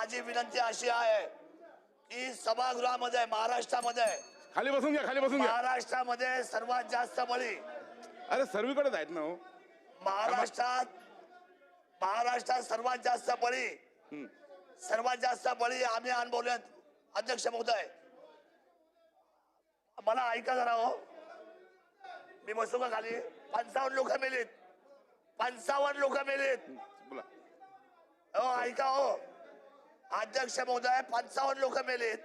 माझी विनंती अशी आहे की सभागृहामध्ये महाराष्ट्रामध्ये खाली बसून घ्या खाली बसून घ्या. महाराष्ट्रामध्ये सर्वात जास्त बळी अरे सर्वीकडेच आहेत ना हो. महाराष्ट्रात महाराष्ट्रात सर्वात जास्त बळी हम्म. सर्वात जास्त बळी आम्ही अनुभवलेत अध्यक्ष महोदय मला ऐका जरा हो. मी बसू का खाली? पंचावन्न लोक मेलीत. पंचावन्न लोक मेलीत. बोला. हो ऐका हो. अध्यक्ष महोदय पंचावन्न लोक मेलीत.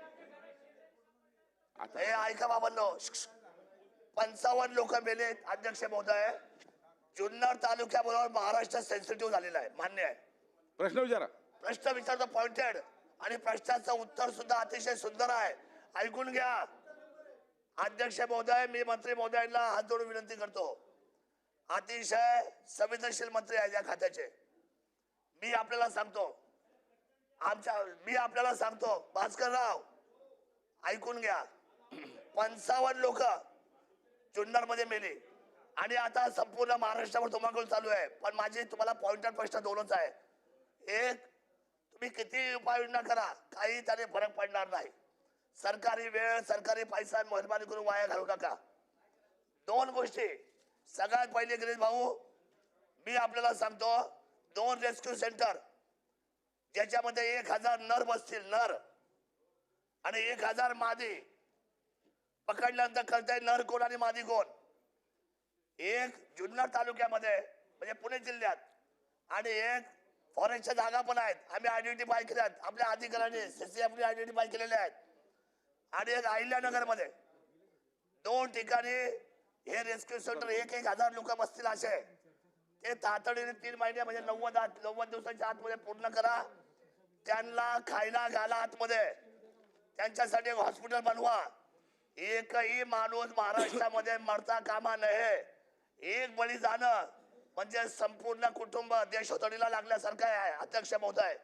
आता हे ऐका बाबांनो. पंचावन्न लोक मेलेत अध्यक्ष महोदय. जुन्नर तालुक्याबरोबर महाराष्ट्र सेन्सिटिव्ह झालेला आहे. मान्य आहे. प्रश्न विचारा. प्रश्न विचारतो पॉइंटेड आणि प्रश्नाचं उत्तर सुद्धा अतिशय सुंदर आहे. ऐकून घ्या. अध्यक्ष महोदय मी मंत्री महोदयांना हात जोडून विनंती करतो. अतिशय संवेदनशील मंत्री आहे या खात्याचे. मी आपल्याला सांगतो आमच्या मी आपल्याला सांगतो भास्करराव ऐकून घ्या. पंचावन्न लोक जुन्नरमध्ये मेले. मेली आणि आता संपूर्ण महाराष्ट्रावर धुमाकूळ चालू आहे. पण माझे तुम्हाला पॉइंटर प्रश्न दोनच आहे. एक तुम्ही किती उपाययोजना करा काही त्याने फरक पडणार नाही. सरकारी वेळ सरकारी पैसा मेहरबानी करून वाया घालू नका. दोन गोष्टी. सगळ्यात पहिले गिरीश भाऊ मी आपल्याला सांगतो दोन रेस्क्यू सेंटर. ज्याच्यामध्ये एक हजार नर बसतील नर. आणि एक हजार मादी. पकडल्यानंतर कळतंय नर कोण आणि मादी कोण? एक जुन्नर तालुक्यामध्ये म्हणजे पुणे जिल्ह्यात. आणि एक फॉरेस्टच्या जागा पण आहेत. आम्ही आयडेंटिफाय केल्या आहेत. आपल्या अधिकाऱ्यांनी सीसीएफने आयडेंटिफाय केलेल्या आहेत. आणि एक अहिल्यानगरमध्ये दोन ठिकाणी हे रेस्क्यू सेंटर एक एक हजार लोक बसतील असे. ते तातडीने तीन महिने म्हणजे नव्वद आठ नव्वद दिवसाच्या आतमध्ये पूर्ण करा. त्यांना खायला घाला आतमध्ये. त्यांच्यासाठी एक हॉस्पिटल बनवा. एकही माणूस महाराष्ट्रामध्ये मरता कामा नये. एक बळी जाणं म्हणजे संपूर्ण कुटुंब देश होतडीला लागल्यासारखं आहे अध्यक्ष महोदय.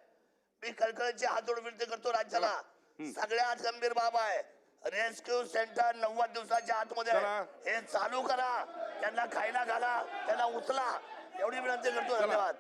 मी कळकळीची हात जोडून विनंती करतो राज्याला. सगळ्यात गंभीर बाब आहे. रेस्क्यू सेंटर नव्वद दिवसाच्या आतमध्ये. हे चालू करा. त्यांना खायला घाला. त्यांना उचला. एवढी विनंती करतो. धन्यवाद.